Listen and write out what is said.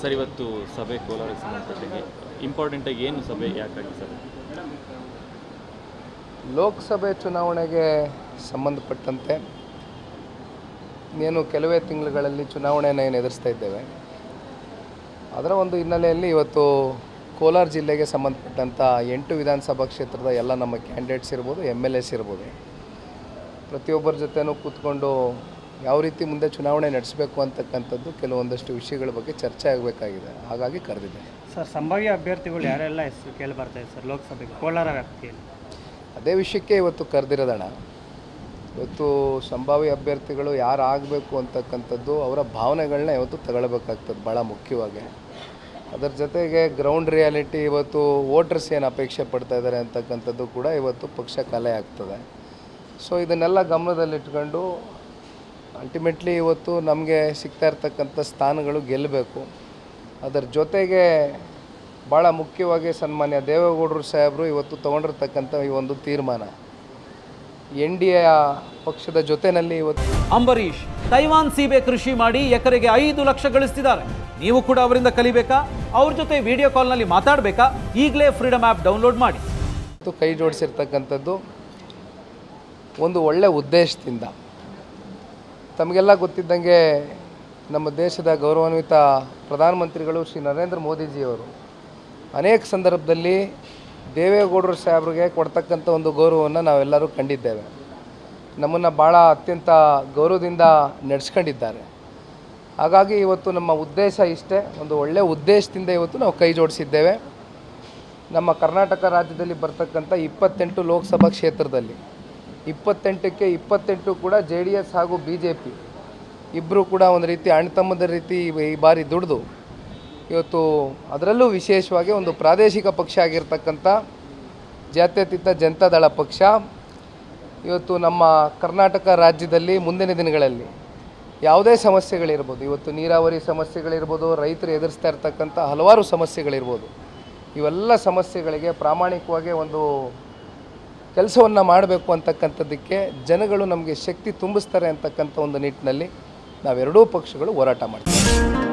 Sir, ಇವತ್ತು ಸಭೆ ಕೋಲಾರಕ್ಕೆ important ಆಗಿ ಏನು ಸಭೆ ಯಾಕಾಗಿ ಸರ್? ಲೋಕಸಭೆ ಚುನಾವಣೆಗೆ ಸಂಬಂಧಪಟ್ಟಂತೆ ಇನ್ನೇನು ಕೆಲವೇ ತಿಂಗಳುಗಳಲ್ಲಿ ಚುನಾವಣೆಯನ್ನು ಏನು ಎದುರಿಸ್ತಾ ಇದ್ದೇವೆ. ಅದರ ಒಂದು ಹಿನ್ನೆಲೆಯಲ್ಲಿ ಇವತ್ತು ಕೋಲಾರ ಜಿಲ್ಲೆಗೆ ಸಂಬಂಧಪಟ್ಟಂಥ ಎಂಟು ವಿಧಾನಸಭಾ ಕ್ಷೇತ್ರದ ಎಲ್ಲ ನಮ್ಮ ಕ್ಯಾಂಡಿಡೇಟ್ಸ್ ಇರ್ಬೋದು ಎಂ ಎಲ್ ಎಸ್ ಇರ್ಬೋದು. ಪ್ರತಿಯೊಬ್ಬರ ಜೊತೆನೂ ಕೂತ್ಕೊಂಡು ಯಾವ ರೀತಿ ಮುಂದೆ ಚುನಾವಣೆ ನಡೆಸಬೇಕು ಅಂತಕ್ಕಂಥದ್ದು ಕೆಲವೊಂದಷ್ಟು ವಿಷಯಗಳ ಬಗ್ಗೆ ಚರ್ಚೆ ಆಗಬೇಕಾಗಿದೆ. ಹಾಗಾಗಿ ಕರೆದಿದೆ ಸರ್ ಸಂಭಾವ್ಯ ಅಭ್ಯರ್ಥಿಗಳು ಯಾರೆಲ್ಲ ಹೆಸರು ಕೇಳಿ ಬರ್ತಾ ಇದೆ ಸರ್ ಲೋಕಸಭೆಗೆ? ಕೋಲಾರ ವ್ಯಾಪ್ತಿಯಲ್ಲಿ. ಅದೇ ವಿಷಯಕ್ಕೆ ಇವತ್ತು ಕರೆದಿರೋದಣ ಇವತ್ತು ಸಂಭಾವ್ಯ ಅಭ್ಯರ್ಥಿಗಳು ಯಾರು ಆಗಬೇಕು ಅಂತಕ್ಕಂಥದ್ದು ಅವರ ಭಾವನೆಗಳನ್ನ ಇವತ್ತು ತಗೊಳ್ಬೇಕಾಗ್ತದೆ ಭಾಳ ಮುಖ್ಯವಾಗಿ. ಅದರ ಜೊತೆಗೆ ಗ್ರೌಂಡ್ ರಿಯಾಲಿಟಿ ಇವತ್ತು ವೋಟರ್ಸ್ ಏನು ಅಪೇಕ್ಷೆ ಪಡ್ತಾ ಇದ್ದಾರೆ ಅಂತಕ್ಕಂಥದ್ದು ಕೂಡ ಇವತ್ತು ಪಕ್ಷ ಕಲೆ ಆಗ್ತದೆ. ಸೊ ಇದನ್ನೆಲ್ಲ ಗಮನದಲ್ಲಿಟ್ಕೊಂಡು ಅಲ್ಟಿಮೇಟ್ಲಿ ಇವತ್ತು ನಮಗೆ ಸಿಗ್ತಾ ಇರ್ತಕ್ಕಂಥ ಸ್ಥಾನಗಳು ಗೆಲ್ಲಬೇಕು. ಅದರ ಜೊತೆಗೆ ಭಾಳ ಮುಖ್ಯವಾಗಿ ಸನ್ಮಾನ್ಯ ದೇವೇಗೌಡರು ಸಾಹೇಬರು ಇವತ್ತು ತಗೊಂಡಿರ್ತಕ್ಕಂಥ ಈ ಒಂದು ತೀರ್ಮಾನ. ಎನ್ ಡಿ ಎ ಪಕ್ಷದ ಜೊತೆಯಲ್ಲಿ ಇವತ್ತು ಅಂಬರೀಷ್ ತೈವಾನ್ ಸೀಬೆ ಕೃಷಿ ಮಾಡಿ ಎಕರೆಗೆ ಐದು ಲಕ್ಷ ಗಳಿಸ್ತಿದ್ದಾರೆ. ನೀವು ಕೂಡ ಅವರಿಂದ ಕಲಿಬೇಕಾ? ಅವ್ರ ಜೊತೆ ವಿಡಿಯೋ ಕಾಲ್ನಲ್ಲಿ ಮಾತಾಡಬೇಕಾ? ಈಗಲೇ ಫ್ರೀಡಮ್ ಆ್ಯಪ್ ಡೌನ್ಲೋಡ್ ಮಾಡಿ. ಕೈ ಜೋಡಿಸಿರ್ತಕ್ಕಂಥದ್ದು ಒಂದು ಒಳ್ಳೆಯ ಉದ್ದೇಶದಿಂದ. ತಮಗೆಲ್ಲ ಗೊತ್ತಿದ್ದಂಗೆ ನಮ್ಮ ದೇಶದ ಗೌರವಾನ್ವಿತ ಪ್ರಧಾನಮಂತ್ರಿಗಳು ಶ್ರೀ ನರೇಂದ್ರ ಮೋದಿಜಿಯವರು. ಅನೇಕ ಸಂದರ್ಭದಲ್ಲಿ ದೇವೇಗೌಡರು ಸಾಹೇಬ್ರಿಗೆ ಕೊಡ್ತಕ್ಕಂಥ ಒಂದು ಗೌರವವನ್ನು ನಾವೆಲ್ಲರೂ ಕಂಡಿದ್ದೇವೆ. ನಮ್ಮನ್ನು ಭಾಳ ಅತ್ಯಂತ ಗೌರವದಿಂದ ನಡೆಸ್ಕೊಂಡಿದ್ದಾರೆ. ಹಾಗಾಗಿ ಇವತ್ತು ನಮ್ಮ ಉದ್ದೇಶ ಇಷ್ಟೇ, ಒಂದು ಒಳ್ಳೆಯ ಉದ್ದೇಶದಿಂದ ಇವತ್ತು ನಾವು ಕೈ ಜೋಡಿಸಿದ್ದೇವೆ. ನಮ್ಮ ಕರ್ನಾಟಕ ರಾಜ್ಯದಲ್ಲಿ ಬರ್ತಕ್ಕಂಥ ಇಪ್ಪತ್ತೆಂಟು ಲೋಕಸಭಾ ಕ್ಷೇತ್ರದಲ್ಲಿ ಇಪ್ಪತ್ತೆಂಟಕ್ಕೆ ಇಪ್ಪತ್ತೆಂಟು ಕೂಡ ಜೆ ಡಿ ಎಸ್ ಹಾಗೂ ಬಿ ಜೆ ಪಿ ಇಬ್ಬರು ಕೂಡ ಒಂದು ರೀತಿ ಅಣ್ತಮ್ಮದ ರೀತಿ ಈ- ಬಾರಿ ದುಡಿದು. ಇವತ್ತು ಅದರಲ್ಲೂ ವಿಶೇಷವಾಗಿ ಒಂದು ಪ್ರಾದೇಶಿಕ ಪಕ್ಷ ಆಗಿರ್ತಕ್ಕಂಥ ಜಾತ್ಯತೀತ ಜನತಾದಳ ಪಕ್ಷ. ಇವತ್ತು ನಮ್ಮ ಕರ್ನಾಟಕ ರಾಜ್ಯದಲ್ಲಿ ಮುಂದಿನ ದಿನಗಳಲ್ಲಿ ಯಾವುದೇ ಸಮಸ್ಯೆಗಳಿರ್ಬೋದು, ಇವತ್ತು ನೀರಾವರಿ ಸಮಸ್ಯೆಗಳಿರ್ಬೋದು, ರೈತರು ಎದುರಿಸ್ತಾ ಇರ್ತಕ್ಕಂಥ ಹಲವಾರು ಸಮಸ್ಯೆಗಳಿರ್ಬೋದು, ಇವೆಲ್ಲ ಸಮಸ್ಯೆಗಳಿಗೆ ಪ್ರಾಮಾಣಿಕವಾಗಿ ಒಂದು ಕೆಲಸವನ್ನು ಮಾಡಬೇಕು ಅಂತಕ್ಕಂಥದ್ದಕ್ಕೆ ಜನಗಳು ನಮಗೆ ಶಕ್ತಿ ತುಂಬಿಸ್ತಾರೆ ಅಂತಕ್ಕಂಥ ಒಂದು ನಿಟ್ಟಿನಲ್ಲಿ ನಾವೆರಡೂ ಪಕ್ಷಗಳು ಹೋರಾಟ ಮಾಡ್ತೀವಿ.